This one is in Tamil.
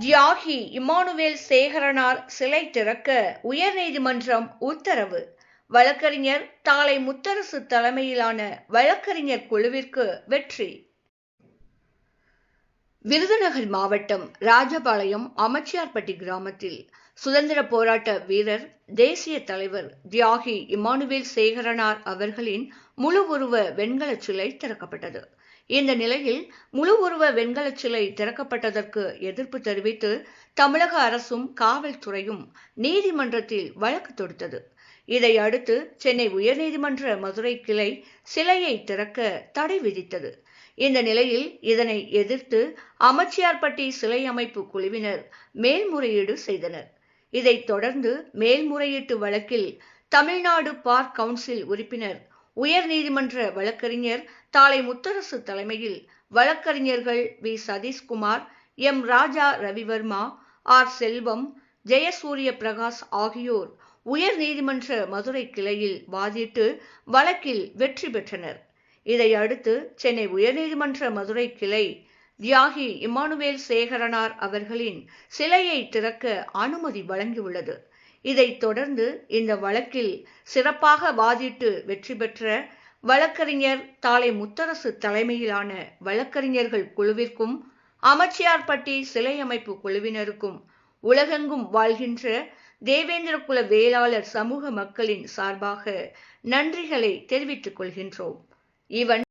தியாகி இமானுவேல் சேகரனார் சிலை திறக்க உயர்நீதிமன்றம் உத்தரவு. வழக்கறிஞர் தாளை முத்தரசு தலைமையிலான வழக்கறிஞர் குழுவிற்கு வெற்றி. விருதுநகர் மாவட்டம் ராஜபாளையம் அமைச்சியார்பட்டி கிராமத்தில் சுதந்திர போராட்ட வீரர் தேசிய தலைவர் தியாகி இமானுவேல் சேகரனார் அவர்களின் முழு உருவ வெண்கலச் சிலை திறக்கப்பட்டது. இந்த நிலையில் முழு உருவ வெண்கலச் சிலை திறக்கப்பட்டதற்கு எதிர்ப்பு தெரிவித்து தமிழக அரசும் காவல்துறையும் நீதிமன்றத்தில் வழக்கு தொடுத்தது. இதை அடுத்து சென்னை உயர்நீதிமன்ற மதுரை கிளை சிலையை திறக்க தடை விதித்தது. இந்த நிலையில் இதனை எதிர்த்து அமைச்சியார்பட்டி சிலை அமைப்பு குழுவினர் மேல்முறையீடு செய்தனர். இதைத் தொடர்ந்து மேல்முறையீட்டு வழக்கில் தமிழ்நாடு பார் கவுன்சில் உறுப்பினர் உயர்நீதிமன்ற வழக்கறிஞர் தாளை முத்தரசு தலைமையில் வழக்கறிஞர்கள் V. Sathishkumar M. Raja Ravivarma R. Selvam Jayasuriya Prakash ஆகியோர் உயர் நீதிமன்ற மதுரை கிளையில் வாதிட்டு வழக்கில் வெற்றி பெற்றனர். இதை அடுத்து சென்னை உயர்நீதிமன்ற மதுரை கிளை தியாகி இம்மானுவேல் சேகரனார் அவர்களின் சிலையை திறக்க அனுமதி வழங்கியுள்ளது. இதைத் தொடர்ந்து இந்த வழக்கில் சிறப்பாக வாதிட்டு வெற்றி பெற்ற வழக்கறிஞர் தாளை முத்தரசு தலைமையிலான வழக்கறிஞர்கள் குழுவிற்கும் அமைச்சியார்பட்டி சிலை அமைப்பு குழுவினருக்கும் உலகெங்கும் வாழ்கின்ற தேவேந்திர குல வேளாளர் சமூக மக்களின் சார்பாக நன்றிகளை தெரிவித்துக் கொள்கின்றோம். இவன்